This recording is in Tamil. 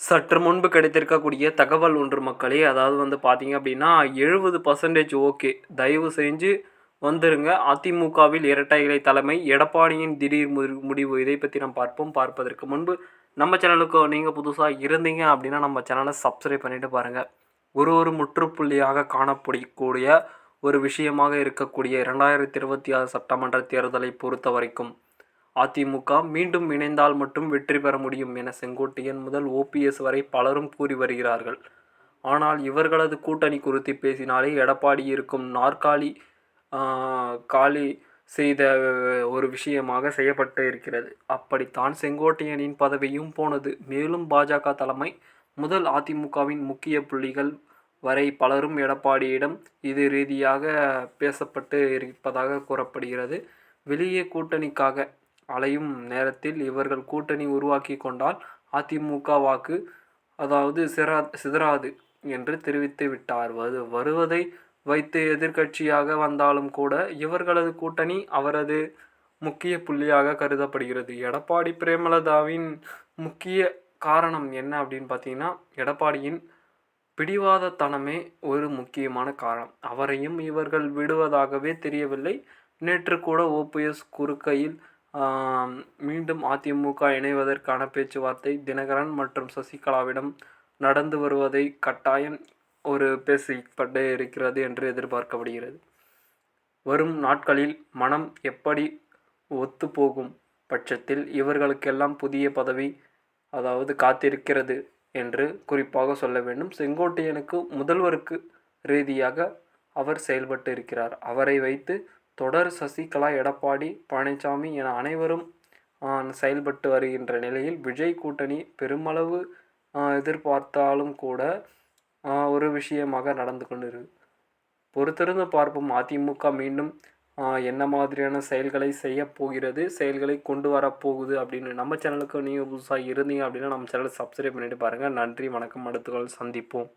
சற்று முன்பு கிடைத்திருக்கக்கூடிய தகவல் ஒன்று மக்களே அதாவது வந்து பார்த்தீங்க அப்படின்னா எழுபது பர்சன்டேஜ் ஓகே. தயவு செஞ்சு வந்துருங்க. அதிமுகவில் இரட்டை இலை தலைமை எடப்பாடியின் திடீர் முடிவு. இதை பற்றி நாம் பார்ப்போம். பார்ப்பதற்கு முன்பு நம்ம சேனலுக்கு நீங்கள் புதுசாக இருந்தீங்க அப்படின்னா நம்ம சேனலை சப்ஸ்கிரைப் பண்ணிட்டு பாருங்கள் ஒரு ஒரு முற்றுப்புள்ளியாக காணப்படக்கூடிய ஒரு விஷயமாக இருக்கக்கூடிய இரண்டாயிரத்தி இருபத்தி ஆறு சட்டமன்ற தேர்தலை பொறுத்த வரைக்கும் அதிமுக மீண்டும் இணைந்தால் மட்டும் வெற்றி பெற முடியும் என செங்கோட்டையன் முதல் ஓபிஎஸ் வரை பலரும் கூறி வருகிறார்கள். ஆனால் இவர்களது கூட்டணி குறித்து பேசினாலே எடப்பாடி இருக்கும் நாற்காலி காலி செய்த ஒரு விஷயமாக செய்யப்பட்டு இருக்கிறது. அப்படித்தான் செங்கோட்டையனின் பதவியும் போனது. மேலும் பாஜக தலைமை முதல் அதிமுகவின் முக்கிய புள்ளிகள் வரை பலரும் எடப்பாடியிடம் இது ரீதியாக பேசப்பட்டு இருப்பதாக கூறப்படுகிறது. வெளியே கூட்டணிக்காக அலையும் நேரத்தில் இவர்கள் கூட்டணி உருவாக்கி கொண்டால் அதிமுக வாக்கு அதாவது சிறா சிதறாது என்று தெரிவித்து விட்டார். வரு வருவதை வைத்து எதிர்க்கட்சியாக வந்தாலும் கூட இவர்களது கூட்டணி அவரது முக்கிய புள்ளியாக கருதப்படுகிறது. எடப்பாடி பிரேமலதாவின் முக்கிய காரணம் என்ன அப்படின்னு பார்த்தீங்கன்னா எடப்பாடியின் பிடிவாதத்தனமே ஒரு முக்கியமான காரணம். அவரையும் இவர்கள் விடுவதாகவே தெரியவில்லை. நேற்று கூட ஓபிஎஸ் குறுக்கையில் மீண்டும் அதிமுக இணைவதற்கான பேச்சுவார்த்தை தினகரன் மற்றும் சசிகலாவிடம் நடந்து வருவதை கட்டாயம் ஒரு பேசப்பட்டு இருக்கிறது என்று எதிர்பார்க்கப்படுகிறது. வரும் நாட்களில் மனம் எப்படி ஒத்துப்போகும் பட்சத்தில் இவர்களுக்கெல்லாம் புதிய பதவி அதாவது காத்திருக்கிறது என்று குறிப்பாக சொல்ல வேண்டும். செங்கோட்டையனுக்கு முதல்வருக்கு ரீதியாக அவர் செயல்பட்டு இருக்கிறார். அவரை வைத்து தொடர் சசிகலா எடப்பாடி பழனிசாமி என அனைவரும் செயல்பட்டு வருகின்ற நிலையில் விஜய் கூட்டணி பெருமளவு எதிர்பார்த்தாலும் கூட ஒரு விஷயமாக நடந்து கொண்டிருக்கு பொறுத்திருந்து பார்ப்போம். அதிமுக மீண்டும் என்ன மாதிரியான செயல்களை செய்ய போகிறது செயல்களை கொண்டு வரப்போகுது அப்படின்னு. நம்ம சேனலுக்கு நீங்கள் புதுசாக இருந்தீங்க அப்படின்னா நம்ம சேனலை சப்ஸ்கிரைப் பண்ணிட்டு பாருங்கள் நன்றி வணக்கம். அடுத்துகள் சந்திப்போம்.